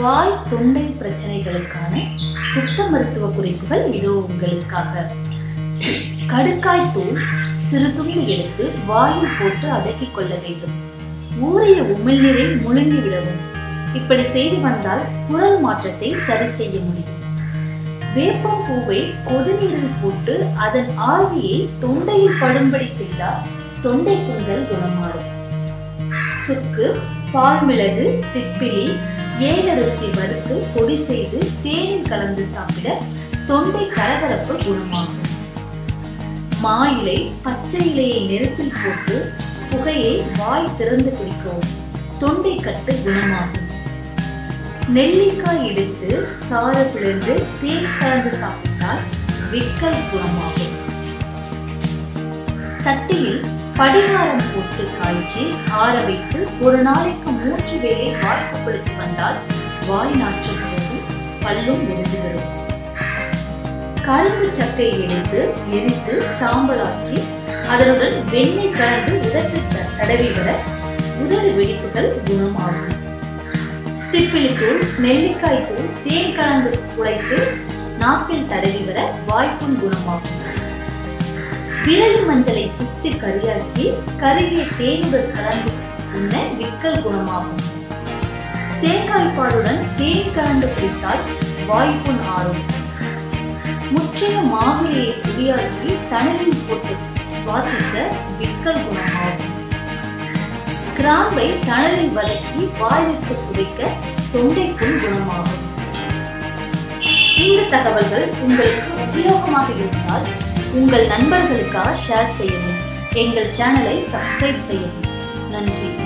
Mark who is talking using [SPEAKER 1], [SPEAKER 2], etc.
[SPEAKER 1] வாய் தொண்டை பிரச்சனைகளுக்கான சித்த மருத்துவ குறிப்புகள் இதோ உங்களுக்காக. கடுக்காய் தூள் சிறு துண்டு எடுத்து வாயில் போட்டு அடக்கிக் கொள்ள வேண்டும். ஊறிய உமிழ்நீரை முழுங்கி விடவும். இப்படி செய்து வந்தால் குரல் மாற்றத்தை சரி செய்ய முடியும். வேப்பம் பூவை கொதிநீரில் போட்டு அதன் ஆவியை தொண்டையில் படும்படி செய்தால் தொண்டை புண்கள் குணமாறும். சுக்கு பால் மிளகு திப்பிலி ஏலரசி வறுத்து பொடி செய்து தேனில் கலந்து சாப்பிட தொண்டை கரகரப்பு குணமாகும். மா இலை பச்சை இலையை நெருப்பில் போட்டு புகையை வாய் திறந்து குடிக்கவும். தொண்டை கட்டு குணமாகும். நெல்லிக்காய் எடுத்து சாறு பிளந்து தேன் கலந்து சாப்பிட்டால் விக்கல் குணமாகும். சட்டியில் படிகாரம் போட்டு காய்ச்சி ஆற வைத்து ஒரு நாளைக்கு மூன்று வேளை வாய்க்கப்படுத்தி வந்தால் வாய் நாற்று போகும் பல்லும் விழுந்து கரும்பு சக்கையை எடுத்து எரித்து சாம்பலாக்கி அதனுடன் வெண்ணெய் கலந்து உதட்டில் தடவிவிட உதடு வெடிப்புகள் குணமாகும். திப்பிலித்தூள் நெல்லிக்காய் தூள் தேன் கலந்து குழைத்து நாக்கில் தடவிவிட வர வாய்ப்புண் குணமாகும். விரலி மஞ்சளை சுட்டு கரியாக்கி கருகிய தேனுடன் கலந்து உண்ண விக்கல் குணமாகும். தேங்காய் பாலுடன் தேன் கலந்து குடித்தால் வாய்ப்புண் ஆறும். முற்றிய மாவிலையை குடியாக்கி தணலில் போட்டு சுவாசிக்க விக்கல் குணமாகும். கிராம்பை தணலில் வதக்கி வாயிற்கு சுவைக்க தொண்டைக்கும் குணமாகும். இந்த தகவல்கள் உங்களுக்கு உபயோகமாக இருந்தால் உங்கள் நண்பர்களுக்காக ஷேர் செய்யவும். எங்கள் சேனலை சப்ஸ்கிரைப் செய்யவும். நன்றி.